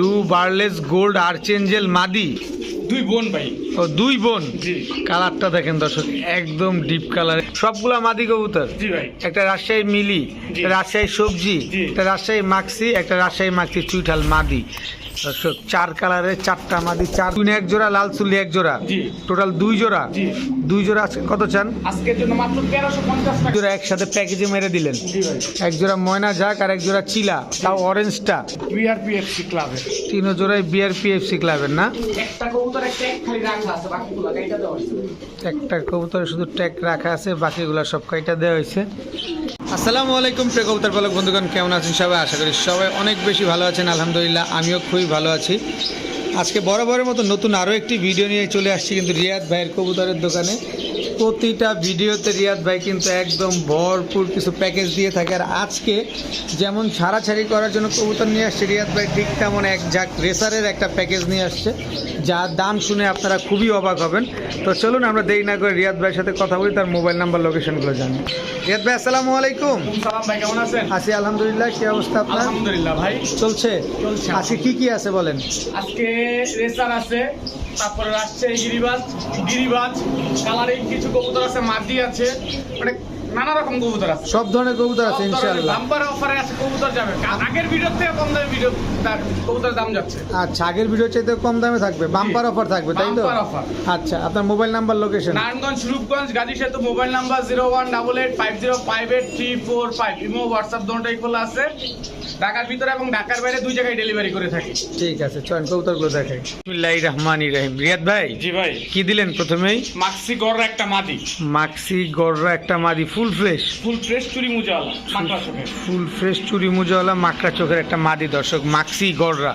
Blue বার্লেস gold archangel মাদি। দুই বোন ভাই। ও দুই বোন? জি। কালারটা দেখেন দর্শক একদম ডিপ কালার। সবগুলা মাদি কবুতর? জি ভাই। একটা রাজশাহী মিলি। রাজশাহী সবজি একটা রাজশাহী মাক্সি একটা রাজশাহী মাক্সি চুইঠাল মাদি। দর্শক চার কালারের চারটা মাদি চার দুই এক জোড়া লাল চুলি এক জোড়া। টোটাল দুই জোড়া। দুই জোড়া আজকে কত চান? আজকের জন্য মাত্র তেরোশো পঞ্চাশ জোড়া একসাথে প্যাকেজে মেরে দিলেন। এক জোড়া ময়না যাক আর এক জোড়া চিলা তাও অরেঞ্জটা বিআরপিএফসি ক্লাবের তিন জোড়ায় বিআরপিএফসি ক্লাবের না? একটা কবুতর একটা এক খালি রাখা আছে বাকিগুলো গাইটা দেওয়া একটা কবুতরে শুধু ট্যাগ রাখা আছে বাকিগুলো সব কয়টা দেওয়া হয়েছে। আসসালামু আলাইকুম, প্রিয় কবুতর পালক বন্ধুগণ, কেমন আছেন সবাই? আশা করি সবাই অনেক বেশি ভালো আছেন। আলহামদুলিল্লাহ, আমিও খুবই ভালো আছি। আজকে বরাবরের মতো নতুন আরও একটি ভিডিও নিয়ে চলে আসছি কিন্তু রিয়াদ ভাইয়ের কবুতরের দোকানে। প্রতিটা ভিডিওতে রিয়াদ ভাই কিন্তু একদম ভরপুর কিছু প্যাকেজ দিয়ে থাকে। আর আজকে যেমন ছাড়াছাড়ি করার জন্য কবুতর নিয়ে আসছে রিয়াদ ভাই ঠিক তেমন এক ঝাঁক রেসারের একটা প্যাকেজ নিয়ে আসছে যার দাম শুনে আপনারা খুবই অবাক হবেন। তো চলুন আমরা দেরি না করে রিয়াদ ভাইয়ের সাথে কথা বলি তার মোবাইল নাম্বার লোকেশনগুলো জানি রিয়াদ ভাই আসসালামু আলাইকুম। সালাম ভাই কেমন আছেন? আছি আলহামদুলিল্লাহ কি অবস্থা আপনার? আলহামদুলিল্লাহ ভাই। চলছে? চলছে। আজকে কি কি আছে বলেন? আজকে রেসার আছে তারপরে রাজশাহী গিরিবাজ। গিরিবাজ কালারিং কিছু কবুতর আছে মাদি আছে মানে নানা রকম কবুতর আছে। সব ধরনের কবুতর আছে ইনশাআল্লাহ। নাম্বার অফারে আছে কবুতর যাবে। আগের ভিডিওর থেকে কম দামে ভিডিও তার কবুতর দাম যাচ্ছে। আচ্ছা আগের ভিডিও চাইতে কম দামে থাকবে। বাম্পার অফার থাকবে তাই তো। আচ্ছা আপনার mobile number location Narayanganj Rupganj Gazi Setu mobile number zero one double eight five zero five eight three four five imo WhatsApp দুটোই খোলা আছে। ঢাকার ভিতরে এবং ঢাকার বাইরে দুই জায়গায় ডেলিভারি করে থাকি। ঠিক আছে চয়ন কবুতরগুলো দেখাই বিসমিল্লাহ রহমান রহিম। রিয়াদ ভাই জি ভাই। কি দিলেন প্রথমেই? মাক্সি গড়রা একটা মাদি। মাক্সি গড়রা একটা মাদি ফুল ফ্রেশ। ফুল ফ্রেশ চুরি মুজাওয়ালা মাকড়া চোখের। ফুল ফ্রেশ চুরি মুজাওয়ালা মাকড়া চোখের একটা মাদি দর্শক। মাক্সি গররা।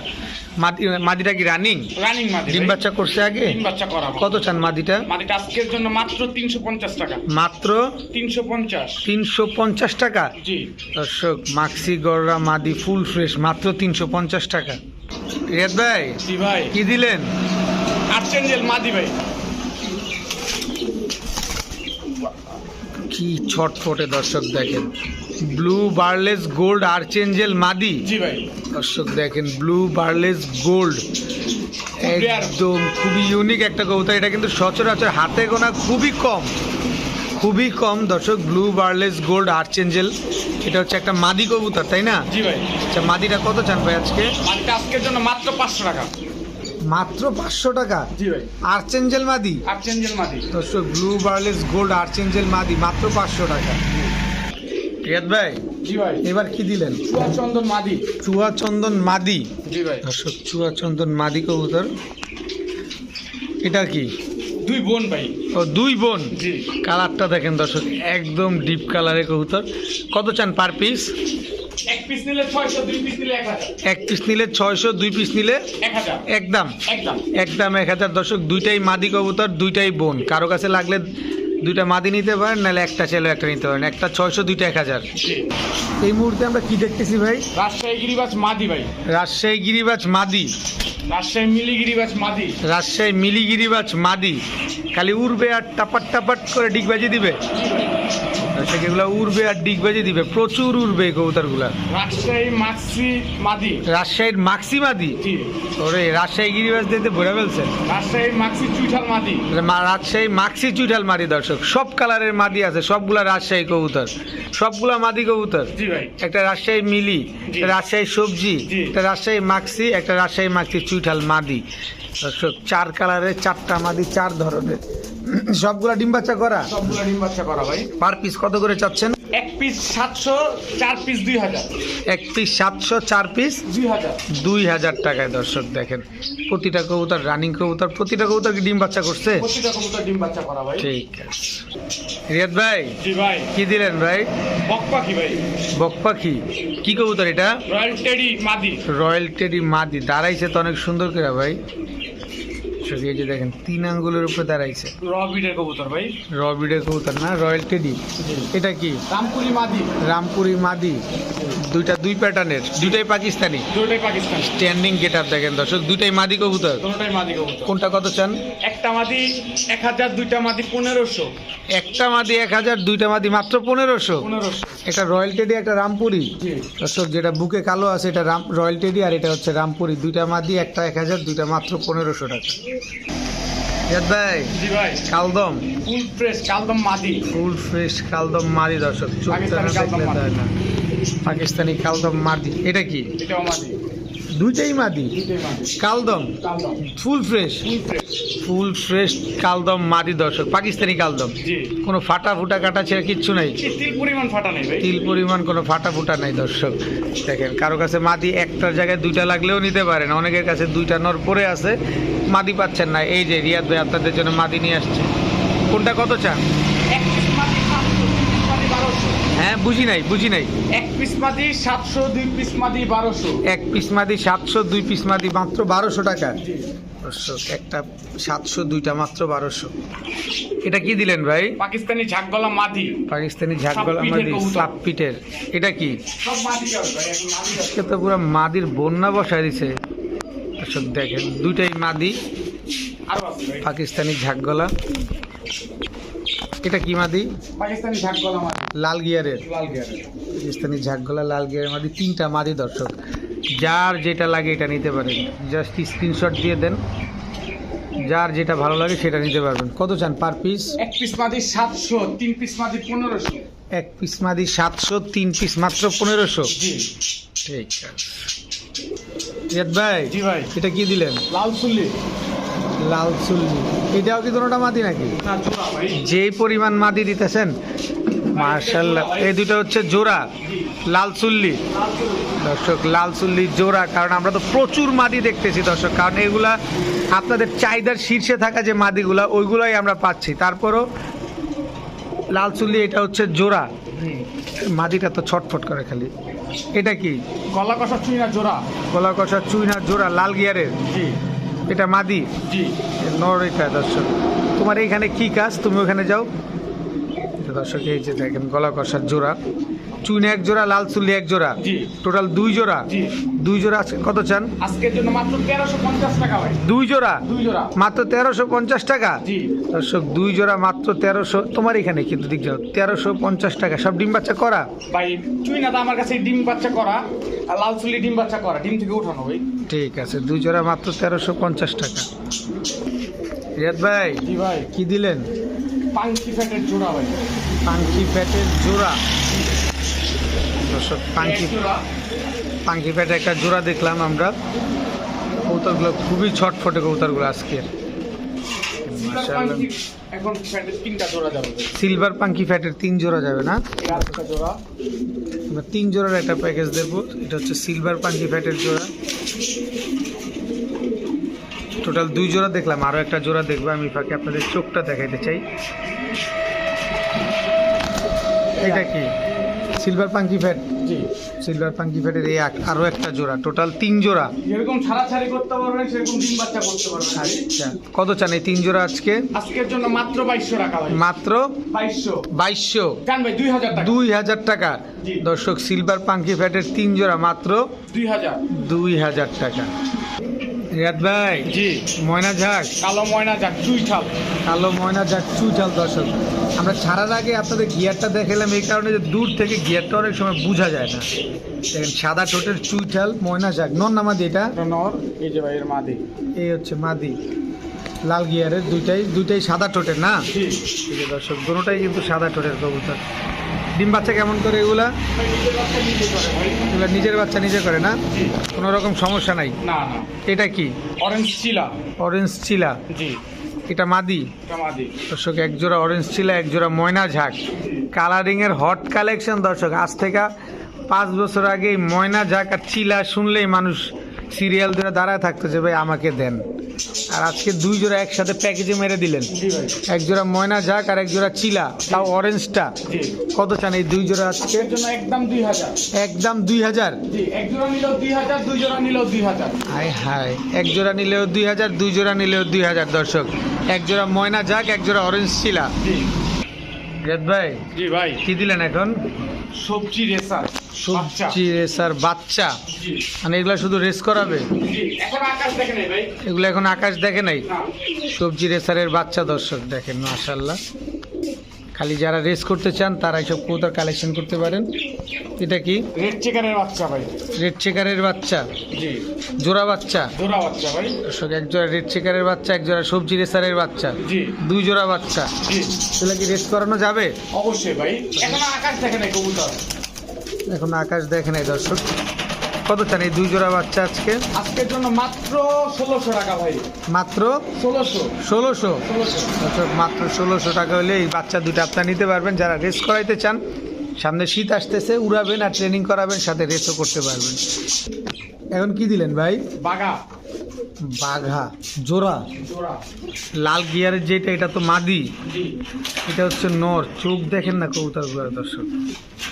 মাদি মাদিটা কি রানিং রানিং মাদি ডিম বাচ্চা করছে আগে? ডিম বাচ্চা করাবো। কত চান মাদিটা? মাদিটা আজকের জন্য মাত্র তিনশো পঞ্চাশ টাকা। মাত্র তিনশো পঞ্চাশ। তিনশো পঞ্চাশ টাকা? জি। দর্শক মাক্সি গররা মাদি ফুল ফ্রেশ মাত্র তিনশো পঞ্চাশ টাকা। রিয়াদ ভাই জি ভাই। কি দিলেন? আর্চেঞ্জেল মাদি ভাই। কি ছটফটে দর্শক দেখেন। ব্লু বার্লেস গোল্ড আর্চেঞ্জেল মাদি। জি ভাই। দর্শক দেখেন ব্লু বার্লেস গোল্ড। একদম খুবই ইউনিক একটা কবুতর। এটা কিন্তু সচরাচর হাতে গোনা খুবই কম। খুবই কম দর্শক ব্লু বার্লেস গোল্ড আর্চেঞ্জেল। এটা হচ্ছে একটা মাদি কবুতর তাই না? জি ভাই। আচ্ছা মাদিটা কত চান ভাই আজকে? আজকের জন্য মাত্র পাঁচশো টাকা। মাত্র পাঁচশো টাকা। জি ভাই। আর্চেঞ্জেল মাদি আর্চেঞ্জেল মাদি দর্শক ব্লু বার্লেস গোল্ড আর্চেঞ্জেল মাদি মাত্র পাঁচশো টাকা। রিয়াদ ভাই জি ভাই। এবার কি দিলেন? চুয়া চন্দন মাদি। চুয়া চন্দন মাদি। জি ভাই। দর্শক চুয়া চন্দন মাদি কবুতর। এটা কি? দুই বোন ভাই। ও দুই বোন? জি। কালারটা দেখেন দর্শক একদম ডিপ কালারের কবুতর। কত চান পার পিস পিস নিলে ছয়শো দুই পিস নিলে এক পিস নিলে ছয়শো দুই পিস নিলে একদম। একদম। একদম এক হাজার। দর্শক দুইটাই মাদি কবুতর দুইটাই বোন। কারও কাছে লাগলে দুইটা মাদি নিতে পারেন নাহলে একটা ছেলে একটা নিতে পারেন। একটা ছয়শো দুইটা এক হাজার। এই মুহূর্তে আমরা কি দেখতেছি ভাই? রাজশাহী গিরিবাজ মাদি ভাই। রাজশাহী গিরিবাজ মাদি। রাজশাহী মিলি গিরিবাজ মাদি। রাজশাহী মিলিগিরিবাজ মাদি। খালি উড়বে আর টাপাট টাপাট করে ডিগবাজি দিবে। সেগুলো উড়বে আর ডিগবাজি দিবে প্রচুর উড়বে কবুতরগুলা। রাজশাহী মাক্সি মাদি। রাজশাহীর মাক্সি মাদি? ওরে রাজশাহী গিরিবাজ দিতে ভরে ফেলছেন রাজশাহী মাক্সি চুইঠাল মাদি। মা- রাজশাহী মাক্সি চুইঠাল মাদি দর্শক সব কালারের মাদি আছে সবগুলা রাজশাহী কবুতর। সবগুলা মাদি কবুতর। জি ভাই। একটা রাজশাহী মিলি। রাজশাহী সবজি একটা রাজশাহী মাক্সি একটা রাজশাহী মাক্সি চুইঠাল মাদি। দর্শক চার কালারের চারটা মাদি চার ধরনের। সবগুলা ডিম বাচ্চা করা? সবগুলা ডিম বাচ্চা করা ভাই। পার পিস কত করে চাচ্ছেন? এক পিস সাতশো চার পিস দুই হাজার। এক পিস সাতশো চার পিস দুই হাজার। দুই হাজার টাকায় দর্শক দেখেন। প্রতিটা কবুতর রানিং কবুতর প্রতিটা কবুতর কি ডিম বাচ্চা করছে? প্রতিটা কবুতর ডিম বাচ্চা করা ভাই। ঠিক আছে। রিয়াদ ভাই জি ভাই। কি দিলেন ভাই? বক পাখি ভাই। বক পাখি। কি কবুতর এটা? রয়্যাল টেডি মাদি। রয়্যাল টেডি মাদি। দাঁড়াইছে তো অনেক সুন্দর করে ভাই। সরি এই যে দেখেন তিন আঙ্গুলের উপরে দাঁড়াইছে। র বিডের কবুতর ভাই। রবিডের কবুতর না রয়্যাল টেডি এটা কি? রামপুরি মাদি। রামপুরি মাদি। দুইটা দুই প্যাটার্নের দুইটাই পাকিস্তানি। দুটোই পাকিস্তান। স্ট্যান্ডিং গেট আপ দেখেন দর্শক দুইটাই মাদি কবুতর। দুটোই মাদি কবুতর। কোনটা কত চান? একটা মাদি এক হাজার দুইটা মাদি পনেরোশো। একটা মাদি এক হাজার দুইটা মাদি মাত্র পনেরোশো। এটা রয়্যাল টেডি একটা রামপুরি। দর্শক যেটা বুকে কালো আছে এটা রাম রয়্যাল টেডি আর এটা হচ্ছে রামপুরি। দুইটা মাদি একটা এক হাজার দুইটা মাত্র পনেরোশো টাকা। ভাই জি ভাই। কালদম। ফুল ফ্রেশ কালদম মাদি। ফুল ফ্রেশ কালদম মাদি দর্শক না। পাকিস্তানি কালদম মাদি এটা কি? এটাও মাদি। দুইটাই মাদি। কালদম। Full fresh. Full fresh. কালদম মাদি দর্শক পাকিস্তানি কালদম। কোনো ফাটা ফুটা কাটা ছেড়ে কিচ্ছু নাই। তিল পরিমাণ ফাটা নেই ভাই। তিল পরিমাণ কোনো ফাটা ফুটা নাই দর্শক। দেখেন কারও কাছে মাদি একটার জায়গায় দুইটা লাগলেও নিতে পারেন অনেকের কাছে দুইটা নর পরে আছে মাদি পাচ্ছেন না। এই যে রিয়াদ ভাই আপনাদের জন্য মাদি নিয়ে আসছে। কোনটা কত চান? হ্যাঁ বুঝি নাই বুঝি নাই। এক পিস মাদি সাতশো দুই পিস মাদি বারোশো। এক পিস মাদি সাতশো দুই পিস মাদি মাত্র বারোশো টাকা। দর্শক একটা সাতশো দুইটা মাত্র বারোশো। এটা কি দিলেন ভাই? পাকিস্তানি ঝাকগলা মাদি। পাকিস্তানি ঝাকগলা মাদি। সাপ পিঠের। এটা কি? আজকে তো পুরো মাদির বন্যা বসায় দিছে। দর্শক দেখেন দুইটাই মাদি। আরও পাকিস্তানি ঝাকগলা এটা কি মাদি? পাকিস্তানি ঝাকগলা লাল গিয়ারের। লাল গিয়ারের পাকিস্তানি ঝাকগলা লাল গিয়ারের মাদি তিনটা মাদি দর্শক। যার যেটা লাগে এটা নিতে পারেন। জাস্ট স্ক্রিনশট দিয়ে দেন। যার যেটা ভালো লাগে সেটা নিতে পারবেন। কত চান পার পিস? এক পিস মাদি সাতশো তিন পিস মাদি পনেরোশো। এক পিস মাদি সাতশো তিন পিস মাত্র পনেরোশো? ঠিক আছে। ভাই জি ভাই। এটা কি দিলেন? লাল চুল্লি। লাল চুল্লি। এটাও কি দুটোটা মাদি নাকি? যেই পরিমাণ মাদি দিতেছেন মার্শাল্লাহ। এই দুটো হচ্ছে জোড়া লাল চুল্লি। দর্শক জোড়া কারণ আমরা তো প্রচুর মাদি দেখতেছি দর্শক কারণ এগুলা আপনাদের চাহিদার শীর্ষে থাকা যে মাদিগুলা ওইগুলাই আমরা পাচ্ছি। তারপরও লাল চুল্লি এটা হচ্ছে জোড়া। মাদিটা তো ছটফট করে খালি। এটা কি? গলা কষা চুই না জোড়া। গলা কষা চুইনা জোড়া লাল গিয়ারের? জি। এটা মাদি? জি। নর এটা দর্শক। তোমার এইখানে কি কাজ? তুমি ওখানে যাও। দর্শক এই যে দেখেন গলা কষার জোড়া। চুইনা এক জোড়া লাল চুল্লি এক জোড়া। টোটাল দুই জোড়া। দুই জোড়া আজকে কত চান? আজকের জন্য মাত্র তেরোশো পঞ্চাশ টাকা ভাই। দুই জোড়া? দুই জোড়া। মাত্র তেরোশো পঞ্চাশ টাকা? জি। দর্শক দুই জোড়া মাত্র তেরোশো। তোমার এখানে কিন্তু দিক যাও? তেরোশো পঞ্চাশ টাকা। সব ডিম বাচ্চা করা? ভাই চুই না আমার কাছে ডিম বাচ্চা করা আর লাল চুল্লি ডিম বাচ্চা করা। ডিম থেকে উঠানো ভাই। ঠিক আছে দুই জোড়া মাত্র তেরোশো পঞ্চাশ টাকা। রিয়াদ ভাই জি ভাই। কি দিলেন? পাঙ্কি ফ্যাটের জোড়া ভাই। পাঙ্কি ফ্যাটের জোড়া। দর্শক পাঙ্কি পাঙ্কি ফ্যাটে একটা জোড়া দেখলাম আমরা। কৌতারগুলো খুবই ছটফটে কৌতারগুলো আজকের। সিলভার পাঙ্কি ফ্যাটের তিন জোড়া যাবে না? জোড়া। আমরা তিন জোড়ার একটা প্যাকেজ দেবো এটা হচ্ছে সিলভার পাঙ্কি ফ্যাটের জোড়া। টোটাল দুই জোড়া দেখলাম। আরও একটা জোড়া দেখব আমি ফাঁকে আপনাদের চোখটা দেখাইতে চাই। এটা কি? সিলভার পাঙ্কি ফ্যাট জি। সিলভার পাঙ্কি ফ্যাটের এই আরও একটা জোড়া। টোটাল তিন জোড়া। যেরকম ছাড়াছাড়ি করতে পারবেন সেরকম ডিম বাচ্চা করতে পারবেন আচ্ছা। কত চান এই তিন জোড়া আজকে? আজকের জন্য মাত্র বাইশশো টাকা মাত্র বাইশশো। বাইশশো। জান ভাই দুই হাজার টাকা। দুই হাজার টাকা। দর্শক সিলভার পাঙ্কি ফ্যাটের তিন জোড়া মাত্র দুই হাজার। দুই হাজার টাকা। রিয়াদ ভাই জি। ময়না ঝাক কালো ময়না যাক চুই ছাল কালো ময়না যাক চুইটাল দর্শক। আমরা ছাড়ার আগে আপনাদের গিয়ারটা দেখালাম এই কারণে যে দূর থেকে গিয়ারটা অনেক সময় বোঝা যায় না। দেখেন সাদা ঠোঁটের চুইঠাল ময়না যাক নন না মাদি এটা? নর এই যে ভাই এর মাদি। এই হচ্ছে মাদি। লাল গিয়ারের দুইটাই দুইটাই সাদা ঠোঁটের না? দর্শক দুটোটাই কিন্তু সাদা ঠোঁটের কবুতর। ডিম বাচ্চা কেমন করে এগুলা? ভাই নিজের বাচ্চা নিজে করে এগুলা নিজের বাচ্চা নিজে করে না? কোনো রকম সমস্যা নাই? না না। এটা কি? অরেঞ্জ চিলা অরেঞ্জ চিলা জি। এটা মাদি? দর্শক এক জোড়া অরেঞ্জ চিলা এক জোড়া ময়না ঝাঁক। কালারিং এর হট কালেকশন দর্শক আজ থেকে পাঁচ বছর আগে ময়না ঝাঁক আর চিলা শুনলেই মানুষ সিরিয়াল ধরে দাঁড়ায় থাকতো যে ভাই আমাকে দেন। আর আজকে দুই জোড়া একসাথে প্যাকেজে মেরে দিলেন। এক জোড়া ময়না ঝাঁক আর এক জোড়া চিলা তাও অরেঞ্জটা কত চান এই দুই জোড়া আজকে? একদম দুই হাজার। একদম দুই হাজার? এক জোড়া নিলেও দুই হাজার দুই জোড়া নিলেও দুই হাজার। হাই এক জোড়া নিলেও দুই হাজার দুই জোড়া নিলেও দুই হাজার দর্শক। এক জোড়া ময়না ঝাঁক এক জোড়া অরেঞ্জ চিলা। রেদ ভাই জি ভাই। কি দিলেন এখন? সবজি রেসার সবজি রেসার বাচ্চা। মানে এগুলা শুধু রেস করাবে? এগুলো এখন আকাশ দেখে নাই? সবজি রেসারের বাচ্চা দর্শক দেখেন মাশাল্লাহ খালি যারা রেস করতে চান তারা এইসব কোথাও কালেকশন করতে পারেন। এটা কি? রেড চিকেনের বাচ্চা ভাই। রেড চেকারের বাচ্চা? জি। জোড়া বাচ্চা? জোড়া বাচ্চা ভাই। দর্শক এক জোড়া রেড চেকারের বাচ্চা এক জোড়া সবজি রেসারের বাচ্চা। জি। দুই জোড়া বাচ্চা। জি। এগুলো কি রেস করানো যাবে? অবশ্যই ভাই। এখন আকাশ দেখে নাই কবুতর। এখন আকাশ দেখে নাই দর্শক। কত চান এই দুই জোড়া বাচ্চা আজকে? আজকের জন্য মাত্র ষোলোশো টাকা ভাই। মাত্র? ষোলোশো। ষোলোশো? মাত্র ষোলোশো টাকা হলে এই বাচ্চা দুটো আপনারা নিতে পারবেন। যারা রেস করাইতে চান সামনে শীত আসতেছে উড়াবেন আর ট্রেনিং করাবেন সাথে রেসও করতে পারবেন। এখন কি দিলেন ভাই? বাঘা। বাঘা জোড়া? লাল গিয়ারের যেটা এটা তো মাদি। এটা হচ্ছে নর। চোখ দেখেন না কবুতরগুলো দর্শক।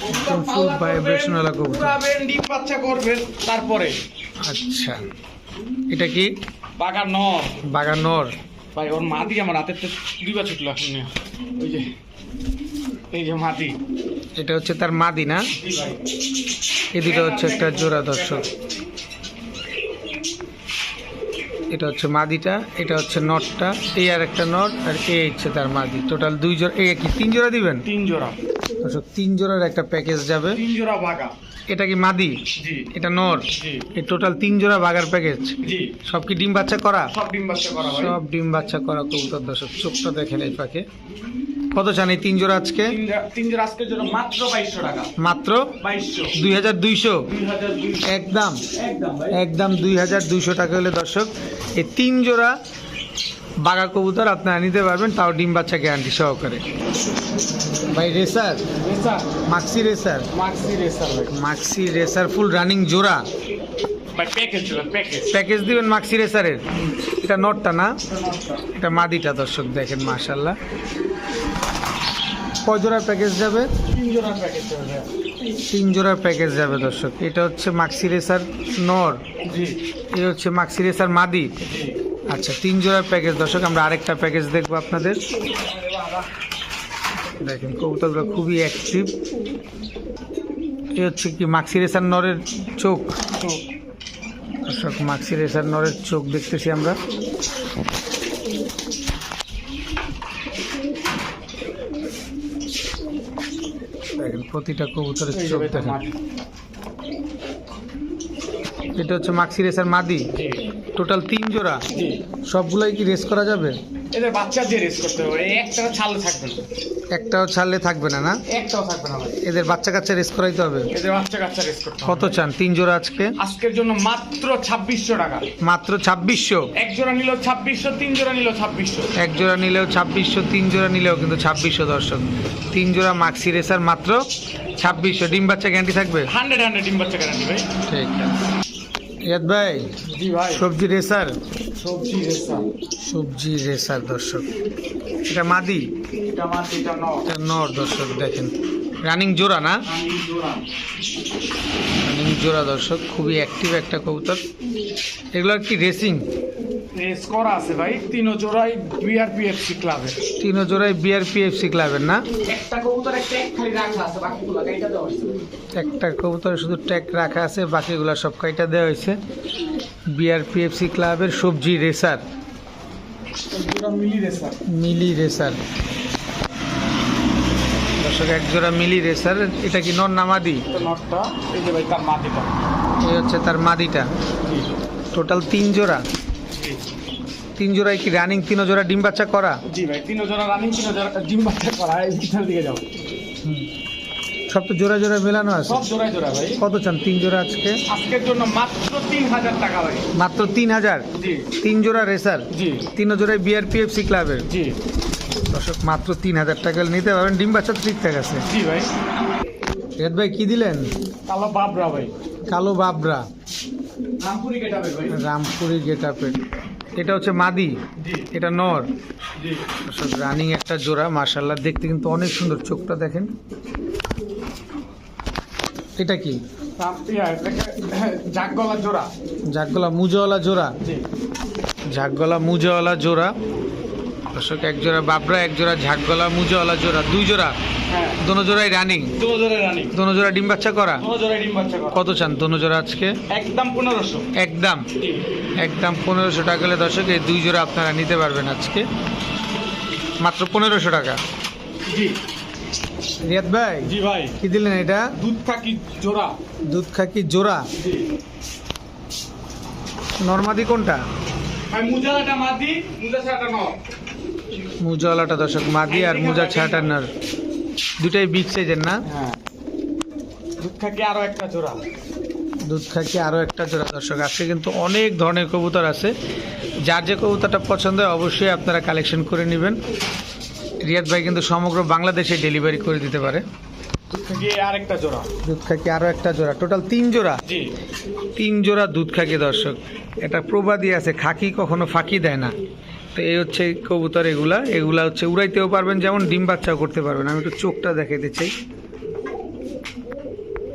একদম ফুল ভাইব্রেশন ওয়ালা কবুতর। ডিম বাচ্চা করবেন তারপরে। আচ্ছা। এটা কি? নর। বাঘা নর। ভাই ওর আমার দুইবার ছুটলো ওই যে। এই যে মাটি। এটা হচ্ছে তার মাদি না? এই দুটো হচ্ছে একটা জোড়া দর্শক। এটা হচ্ছে মাদিটা এটা হচ্ছে নটটা এই আর একটা নট আর এ হচ্ছে তার মাদি। টোটাল দুই জোড়া এই কি তিন জোড়া দিবেন? তিন জোড়া। দর্শক তিন জোড়ার একটা প্যাকেজ যাবে। তিন জোড়া বাগা। এটা কি মাদি? এটা নর এই টোটাল তিন জোড়া বাগার প্যাকেজ। সব কি ডিম বাচ্চা করা? সব ডিম বাচ্চা করা সব ডিম বাচ্চা করা কবুতর দর্শক চোখটা দেখেন এই পাকে কত চান এই তিন জোড়া আজকে? তিন জোড়া- আজকের জন্য মাত্র বাইশশো টাকা। মাত্র? বাইশশো। দুই হাজার দুইশো? একদম। একদম ভাই। একদম দুই হাজার দুইশো টাকা হলে দর্শক এই তিন জোড়া বাঘা কবুতর আপনারা নিতে পারবেন তাও ডিম বাচ্চা গ্যারান্টি সহকারে। ভাই racer Maksi racer Maksi racer Maksi racer full running জোড়া। প্যাকেজ দিবেন মাক্সি রেসারের এটা নটটা না? এটা মাদিটা দর্শক দেখেন মাশাল্লাহ কয় জোড়ার প্যাকেজ যাবে? তিন জোড়ার প্যাকেজ ছিল তিন জোড়ার প্যাকেজ যাবে দর্শক। এটা হচ্ছে মাক্সি রেসার নর জি। এই হচ্ছে মাক্সি রেসার মাদি আচ্ছা তিন জোড়ার প্যাকেজ দর্শক আমরা আরেকটা প্যাকেজ দেখব আপনাদের। দেখেন কবুতরগুলো খুবই অ্যাক্টিভ এ হচ্ছে কি মাক্সি রেসার নরের চোখ? চোখ। দর্শক মাক্সি রেসার নরের চোখ দেখতেছি আমরা দেখেন প্রতিটা কবুতরের চোখ দেখেন। এটা হচ্ছে মাক্সি রেসার মাদি। টোটাল তিন জোড়া। সবগুলাই সবগুলোই কি রেস করা যাবে? এটা বাচ্চা দিয়ে রেস করতে হবে। একটা ছাল থাকবে না। একটাও ছাড়লে থাকবে না না? একটাও থাকবে না ভাই। এদের বাচ্চা কাচ্চা রেস করাইতে হবে? এদের বাচ্চা কাচ্চা রেস করতে হবে। কত চান? তিন জোড়া আজকে? আজকের জন্য মাত্র ছাব্বিশশো টাকা। মাত্র ছাব্বিশশো? এক জোড়া নিল ছাব্বিশশো তিন জোড়া নিল ছাব্বিশশো। এক জোড়া নিলেও ছাব্বিশশো তিন জোড়া নিলেও কিন্তু ছাব্বিশশো দর্শক। তিন জোড়া মাক্সি রেসার মাত্র ছাব্বিশশো। ডিম বাচ্চা গ্যারান্টি থাকবে? হান্ড্রেড হান্ড্রেড ডিম বাচ্চা গ্যারান্টি ভাই। ঠিক ইয়াদ ভাই? জি ভাই। সবজি রেসার? সবজি রেসার। সবজি রেসার দর্শক। এটা মাদি? এটা মাদি এটা নর। এটা নর দর্শক দেখেন। রানিং জোড়া না? রানিং জোড়া। দর্শক। খুবই অ্যাক্টিভ একটা কবুতর। এগুলো কি রেসিং রেস করা আছে ভাই। তিনও জোড়াই বিআরপিএফসি ক্লাবে তিনও জোড়ায় বিআরপিএফসি ক্লাবের না? একটা কবুতর খালি রাখা আছে বাকিগুলো গাইটা দেওয়া হয়েছে। একটা কবুতরে শুধু ট্যাগ রাখা আছে বাকিগুলো সব কয়টা দেওয়া হয়েছে। বিআরপিএফসি ক্লাবের সবজি রেসার মিলি রেসার মিলি রেসার দর্শক এক জোড়া মিলি রেসার এটা কি নর এই হচ্ছে তার মাদিটা। টোটাল তিন জোড়া। তিন জোড়ায় কি রানিং তিন জোড়া ডিম বাচ্চা করা? জি ভাই তিনও জোড়া রানিং তিনও জোড়া ডিম বাচ্চা করা এই ভিতর দিকে যাও। সব তো জোড়া জোড়া মেলানো আছে? সব জোড়ায় জোড়া ভাই। কত চান তিন জোড়া আজকে? আজকের জন্য মাত্র তিন হাজার টাকা ভাই। মাত্র তিন হাজার? জি। তিন জোড়া রেসার? জি। তিন জোড়ায় বিআরপিএফসি ক্লাবের? জি। দর্শক মাত্র তিন হাজার টাকা হলে নিতে পারবেন। ডিম বাচ্চা ঠিকঠাক আছে। জি ভাই। রেদ ভাই কি দিলেন? কালো বাবরা ভাই। কালো বাবরা। রামপুরি কেটাবে ভাই। রামপুরি গেট আপের এটা হচ্ছে মাদি। এটা নর। রানিং একটা জোড়া মার্শাল্লাহ দেখতে কিন্তু অনেক সুন্দর চোখটা দেখেন। এটা কি? জোড়া। ঝাকগলা মুজাওয়ালা জোড়া? জি। ঝাকগলা মুজাওয়ালা জোড়া। দর্শক এক জোড়া বাবরা এক জোড়া ঝাকগলা মুজাওয়ালা জোড়া। দুই জোড়া। দোনো জোড়াই রানিং? দুটো জোড়া রানিং। দোনো জোড়া ডিম বাচ্চা করা? দুটো জোড়া ডিম বাচ্চা করা। কত চান দোনো জোড়া আজকে? একদম পনেরোশো। একদম। একদম পনেরোশো টাকা হলে দর্শক এই দুই জোড়া আপনারা নিতে পারবেন আজকে। মাত্র পনেরোশো টাকা। জি। রিয়াদ ভাই জি ভাই। কি দিলেন এটা? দুধ থাকি জোড়া। দুধ খাকি জোড়া? জি। নর্মাদি কোনটা? ভাই মুজালাটা মাদি মুজা মুজাওয়ালাটা দর্শক মাদি আর মুজা ছাটার নর। দুটাই বিগ সাইজের না? হ্যাঁ। দুধ থাকি আরও একটা জোড়া। দুধ খাকি আরও একটা জোড়া দর্শক। আজকে কিন্তু অনেক ধরনের কবুতর আছে। যার যে কবুতরটা পছন্দ হয় অবশ্যই আপনারা কালেকশন করে নেবেন। রিয়াদ ভাই কিন্তু সমগ্র বাংলাদেশে ডেলিভারি করে দিতে পারে। আর দুধ খাকি আরও একটা জোড়া। টোটাল তিন জোড়া। তিন জোড়া দুধ খাকি দর্শক। এটা প্রবাদী আছে খাকি কখনো ফাঁকি দেয় না। তো এই হচ্ছে কবুতর এগুলা। এগুলা হচ্ছে উড়াইতেও পারবেন যেমন ডিম বাচ্চাও করতে পারবেন। আমি একটু চোখটা দেখাইতে চাই।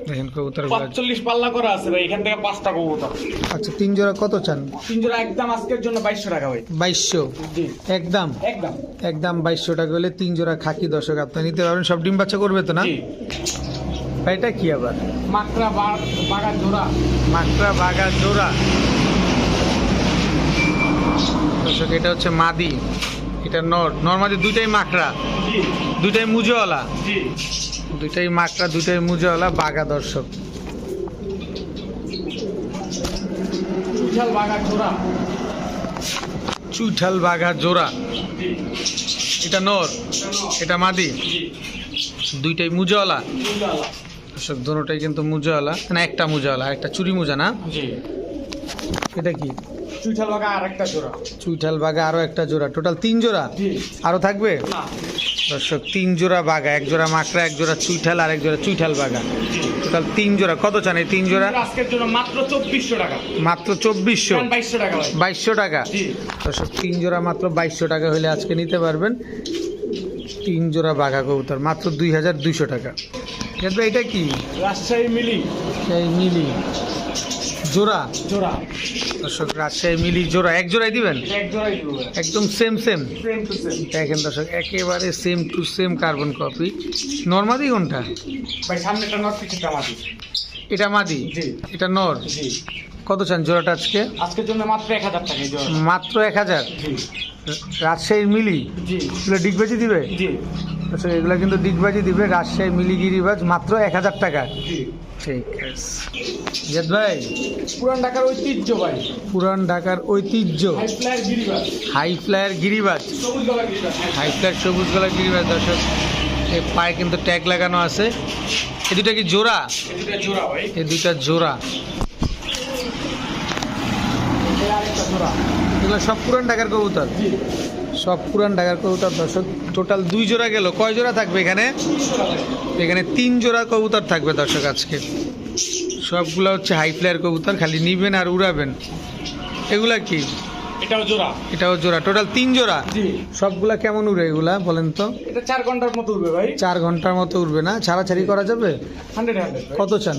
দেখেন কবুতর পাঁচচল্লিশ পাল্লা করা আছে ভাই এখান থেকে পাঁচটা কবুতর। আচ্ছা তিন জোড়া কত চান? তিন জোড়া একদম আজকের জন্য বাইশশো টাকা ভাই। বাইশশো? একদম? একদম। একদম বাইশশো টাকা হলে তিন জোড়া খাকি দর্শক আপনি নিতে পারবেন। সব ডিম বাচ্চা করবে তো না? এটা কি আবার? মাকড়া বা- বাগান জোড়া। মাকড়া বাগা জোড়া। দর্শক এটা হচ্ছে মাদি এটা নর নর্মাদি দুইটাই মাকড়া দুইটাই মুজোওয়ালা দুইটাই মাকড়া দুইটাই মুজোওয়ালা বাগা দর্শক। চুইঠাল বাঘা জোড়া। এটা নর এটা মাদি দুইটাই মুজোওয়ালা। দর্শক দুটোটাই কিন্তু মুজোওয়ালা না একটা মুজোওয়ালা একটা চুরি মুজা না? এটা কি? চুইঠাল বাগা আর একটা জোড়া। চুইঠাল বাঘা আরও একটা জোড়া। টোটাল তিন জোড়া? জি। আরও থাকবে? দর্শক তিন জোড়া বাঘা এক জোড়া মাকড়া এক জোড়া চুইঠাল আর এক জোড়া চুইঠাল বাঘা। টোটাল তিন জোড়া। কত চান এই তিন জোড়া? আজকের জন্য মাত্র চব্বিশশো টাকা। মাত্র চব্বিশশো? বাইশশো টাকা বাইশশো টাকা? দর্শক তিন জোড়া মাত্র বাইশশো টাকা হলে আজকে নিতে পারবেন। তিন জোড়া বাঘা কবুতর মাত্র দুই হাজার দুইশো টাকা। কিন্তু এটা কি? রাজশাহী মিলি। মিলি। জোড়া? জোড়া। দর্শক রাজশাহী মিলি জোড়া। এক জোড়াই দিবেন? একদম সেম সেম দেখেন দর্শক একেবারে same to same carbon copy নর্মাদি কোনটা? ভাই সামনেটা নর্থ মাটি এটা মাদি এটা নর। কত চান জোড়াটা আজকে? আজকের জন্য মাত্র এক হাজার টাকা মাত্র এক হাজার? রাজশাহীর মিলি? এগুলো ডিগবাজি দিবে? আচ্ছা এগুলো কিন্তু ডিগবাজি দিবে রাজশাহী মিলিগিরিবাজ মাত্র এক হাজার টাকা। ঠিক আছে। জেদ ভাই? পুরান ঢাকার ঐতিহ্য ভাই। পুরান ঢাকার ঐতিহ্য। হাই ফ্লায়ার গিরিবাজ। হাই ফ্লায়ার সবুজ গলা গিরিবাজ দর্শক। এই পায়ে কিন্তু ট্যাগ লাগানো আছে। এই দুটা কি জোড়া? এই দুটা জোড়া এগুলো সব পুরান ঢাকার কবুতর? সব পুরান ঢাকার কবুতর দর্শক টোটাল দুই জোড়া গেল। কয় জোড়া থাকবে এখানে? এখানে তিন জোড়া কবুতর থাকবে দর্শক আজকে। সবগুলো হচ্ছে হাই ফ্লায়ার কবুতর খালি নিবেন আর উড়াবেন। এগুলা কি? এটাও জোড়া। এটাও জোড়া টোটাল তিন জোড়া। জি। সবগুলা কেমন উড়ে এগুলা বলেন তো? এটা চার ঘণ্টার মতো উঠবে ভাই। চার ঘণ্টার মতো উড়বে না? ছাড়াছাড়ি করা যাবে? হান্ড্রেড হান্ড্রেড কত চান?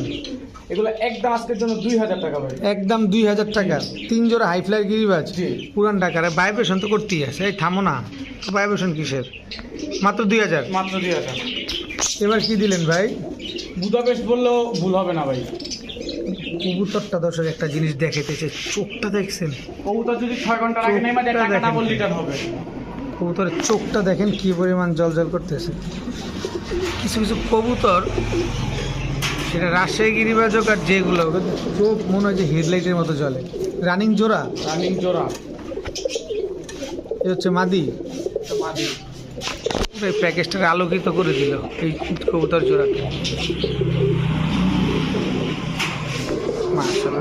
এগুলো একদম আজকের জন্য দুই হাজার টাকা ভাই। একদম দুই হাজার টাকা। তিন জোড়া হাই গিরিবাজ। পুরান ভাইব্রেশন তো করতেই আছে। এই থামো না। ভাইব্রেশন কিসের? মাত্র দুই হাজার। মাত্র দুই হাজার। এবার কি দিলেন ভাই? বুদাপেস্ট বললেও ভুল হবে না ভাই। কবুতরটা দর্শক একটা জিনিস দেখাইতেছে চোখটা দেখছেন? কবুতর যদি ছয় ঘণ্টা রাখেন এই মাঝে টাকা ডাবল রিটার্ন হবে। কবুতরের চোখটা দেখেন কি পরিমাণ জল জল করতেছে। কিছু কিছু কবুতর সেটা রাজশাহী গিরিবাজ হোক আর যেগুলো চোখ মনে হয় যে হেডলাইটের মতো জলে রানিং জোড়া? রানিং জোড়া। এ হচ্ছে মাদি। মাদি। প্যাকেজটাকে আলোকিত করে দিল এই কবুতর জোড়াকে।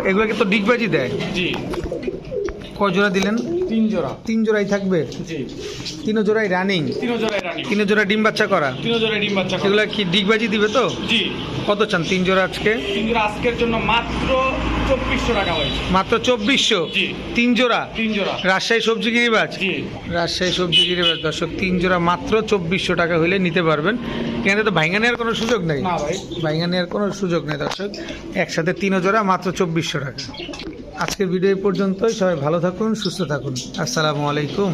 এগুলোকে তো ডিগবাজি দেয়। জি। ক জোড়া দিলেন? তিন জোড়া। তিন জোড়াই থাকবে? জি। তিন জোড়াই রানিং তিন জোড়াই রানিং তিন জোড়া ডিম বাচ্চা করা? তিন জোড়াই ডিম বাচ্চা করে। এগুলো কি ডিগবাজি দিবে তো? জি। কত চান তিন জোড়া আজকে? তিন জোড়া আজকের জন্য মাত্র চব্বিশশো টাকা ভাই মাত্র চব্বিশশো? তিন জোড়া? তিন জোড়া। রাজশাহী সবজি গিরিবাজ রাজশাহী সবজি গিরিবাজ দর্শক তিন জোড়া মাত্র চব্বিশশো টাকা হলে নিতে পারবেন। এখানে তো ভাইঙ্গা নেওয়ার কোনো সুযোগ নেই? ভাইঙ্গা নেওয়ার কোনো সুযোগ নেই দর্শক। একসাথে তিন জোড়া মাত্র চব্বিশশো টাকা। আজকের ভিডিও পর্যন্তই। সবাই ভালো থাকুন সুস্থ থাকুন। আসসালামু আলাইকুম।